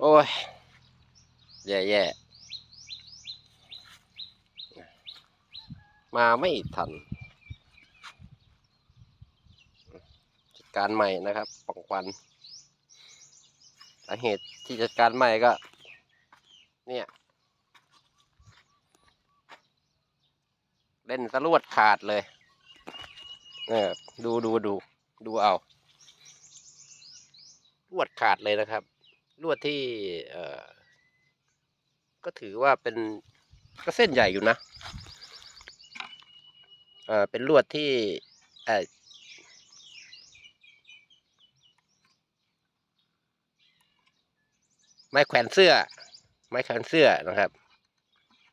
โอ้ย แย่แย่มาไม่ทัน จัดการใหม่นะครับปองควันสาเหตุที่จัดการใหม่ก็ เนี่ย เล่นสลวดขาดเลยเออดูดูดูดูเอาลวดขาดเลยนะครับ ลวดที่เอ่อก็ถือว่าเป็นก็เส้นใหญ่อยู่นะเอ่อเป็นลวดที่เอ่อไม้แขวนเสื้อ ไม้แขวนเสื้อนะครับ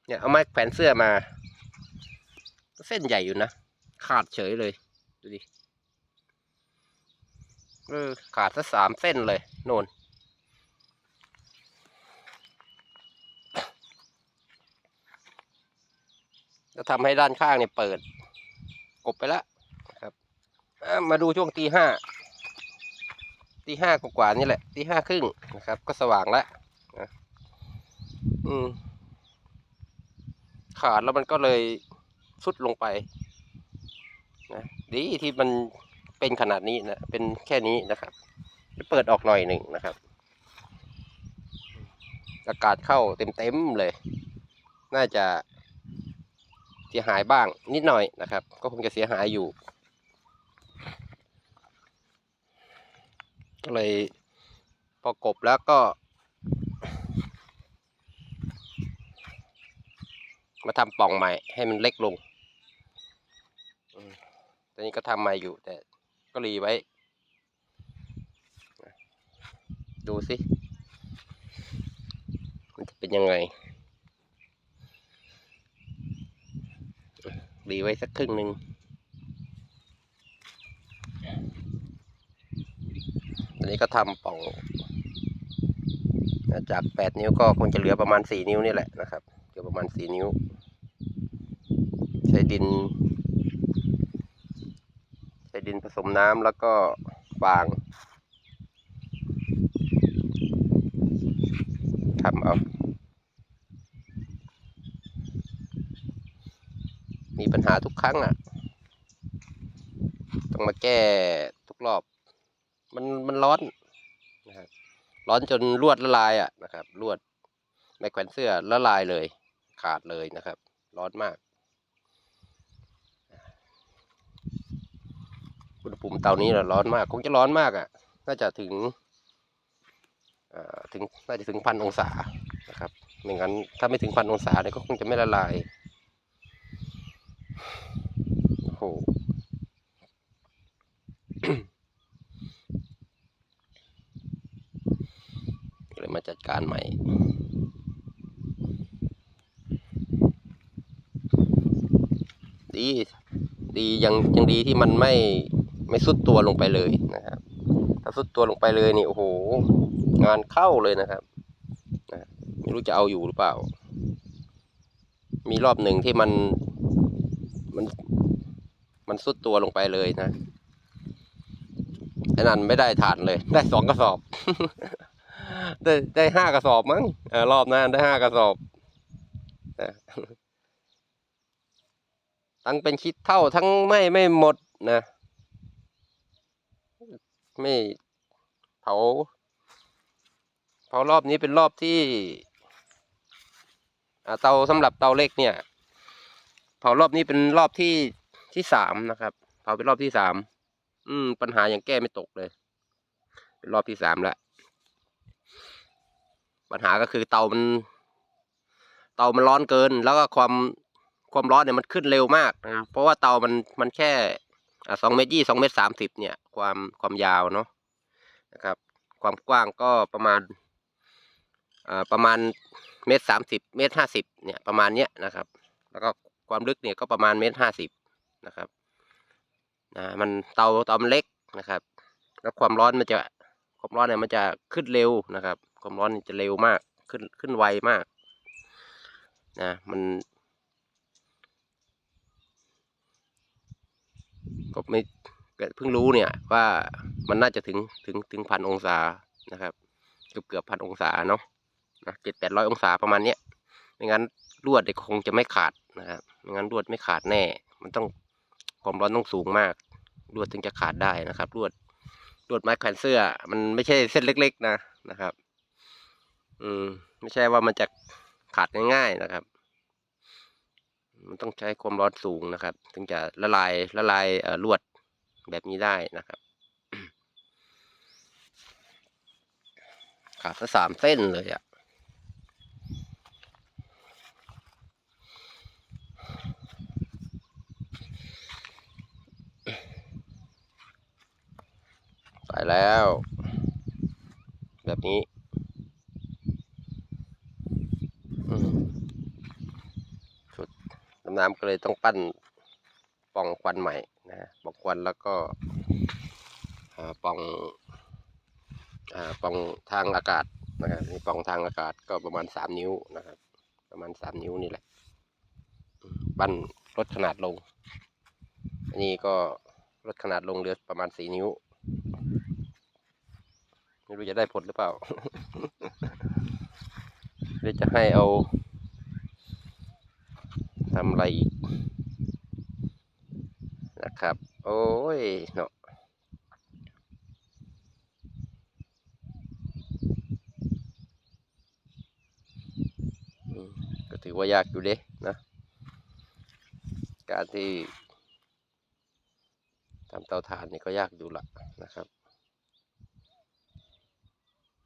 เนี่ยเอาไม้แขวนเสื้อมา เส้นใหญ่อยู่นะ ขาดเฉยเลย ดูดิ เออ ขาดสักสามเส้นเลย โน่น จะทำให้ด้านข้างเนี่ยเปิด กบไปแล้วนะครับมาดูช่วงตีห้าตีห้ากว่านี่แหละตีห้าครึ่งนะครับ ก็สว่างแล้วนะอืมขาดแล้วมันก็เลยสุดลงไปนะดีที่มันเป็นขนาดนี้นะเป็นแค่นี้นะครับจะเปิดออกหน่อยหนึ่งนะครับ อากาศเข้าเต็มๆเลย น่าจะ สียหายบ้างนิดหน่อยนะครับ ก็คงจะเสียหายอยู่ ก็เลยพอกบแล้วก็ มาทำป่องใหม่ให้มันเล็กลงตอนนี้ก็ทำใหม่อยู่ แต่ก็รีไว้ ดูสิ มันจะเป็นยังไง รีไว้สักครึ่งหนึ่งตอนนี้ก็ทำป่อง จากแปดนิ้วก็คงจะเหลือประมาณสี่นิ้วนี่แหละนะครับเหลือประมาณสี่นิ้ว ใช้ดิน ใช้ดินผสมน้ำแล้วก็ฟางทำเอา มีปัญหาทุกครั้งอะ ต้องมาแก้ทุกรอบ มันมันร้อนนะครับร้อนจนลวดละลายอะนะครับลวดไม้แขวนเสื้อละลายเลย ขาดเลยนะครับ ร้อนมากอุณหภูมิเตานี้นะร้อนมาก คงจะร้อนมากอะ น่าจะถึงถึงน่าจะถึงพันองศานะครับไม่งั้นถ้าไม่ถึงพันองศาเนี่ยก็คงจะไม่ละลาย โอ้โหเลยมาจัดการใหม่ดีดียังยังดีที่มันไม่ไม่สุดตัวลงไปเลยนะครับ ถ้าสุดตัวลงไปเลยนี่โอ้โห งานเข้าเลยนะครับนะไม่รู้จะเอาอยู่หรือเปล่า มีรอบหนึ่งที่มัน มันมันสุดตัวลงไปเลยนะไอ้นั่นไม่ได้ฐานเลย ได้สองกระสอบ ได้ได้ห้ากระสอบมั้งอรอบหนั้นได้ห้ากระสอบนะทั้งเป็นคิดเท่าทั้งไม่ไม่หมดนะไม่เผาเผารอบนี้เป็นรอบที่เตาสำหรับเตาเล็กเนี่ย ผารอบนี้เป็นรอบที่ที่สามนะครับ เผาเป็นรอบที่สามอืม ปัญหายังแก้ไม่ตกเลย เป็นรอบที่สามแล้วปัญหาก็คือเตามัน เตามันร้อนเกิน แล้วก็ความความร้อนเนี่ยมันขึ้นเร็วมากนะเพราะว่าเตามันมันแค่สองเมตรยี่สองเมตรสามสิบเนี่ย ความความยาวเนาะนะครับ ความกว้างก็ประมาณอ่าประมาณเมตรสามสิบเมตรห้าสิบเนี่ยประมาณเนี้ยนะครับ แล้วก็ ความลึกเนี่ยก็ประมาณเมตรห้าสิบนะครับนะมันเตาเตามันเล็กนะครับ แล้วความร้อนมันจะความร้อนเนี่ยมันจะขึ้นเร็วนะครับ ความร้อนจะเร็วมากขึ้นขึ้นไวมากนะมันก็ไม่เพิ่งรู้เนี่ยว่ามันน่าจะถึงถึงถึงพันองศานะครับ เกือบเกือบพันองศาเนาะนะเจ็ดแปดร้อยองศาประมาณเนี้ยไม่งั้นลวดเนี่ยคงจะไม่ขาดนะครับ ไม่งั้นลวดไม่ขาดแน่ มันต้องความร้อนต้องสูงมากลวดถึงจะขาดได้นะครับลวดลวดไม้แขวนเสื้อ มันไม่ใช่เส้นเล็ก ๆ นะนะครับ อืม ไม่ใช่ว่ามันจะขาดง่าย ๆนะครับ มันต้องใช้ความร้อนสูงนะครับ ถึงจะละลายละลายเอ่อลวดแบบนี้ได้นะครับ ขาดทั้งสามเส้นเลยอะ่ะ ใส่แล้ว แบบนี้อืมชุดดำน้ำก็เลยต้องปั้นป่องควันใหม่นะฮะปล่องควันแล้วก็อ่าปล่องอ่าปล่องทางอากาศนะครับนี่ป่องทางอากาศก็ประมาณสามนิ้วนะครับ ประมาณสามนิ้วนี่แหละปั้นลดขนาดลง อันนี้ก็ลดขนาดลงเหลือประมาณสี่นิ้ว ไม่รู้จะได้ผลหรือเปล่าหรือจะให้เอาทำอะไรอีกนะครับ โอ้ยเนาะก็ถือว่ายากอยู่เด้นะ การที่ทำเตาถ่านนี่ก็ยากอยู่ละนะครับ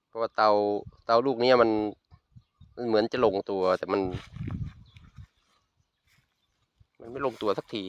เพราะว่าเตาเตาลูกนี้มันมันเหมือนจะลงตัวแต่มัน มันไม่ลงตัวสักที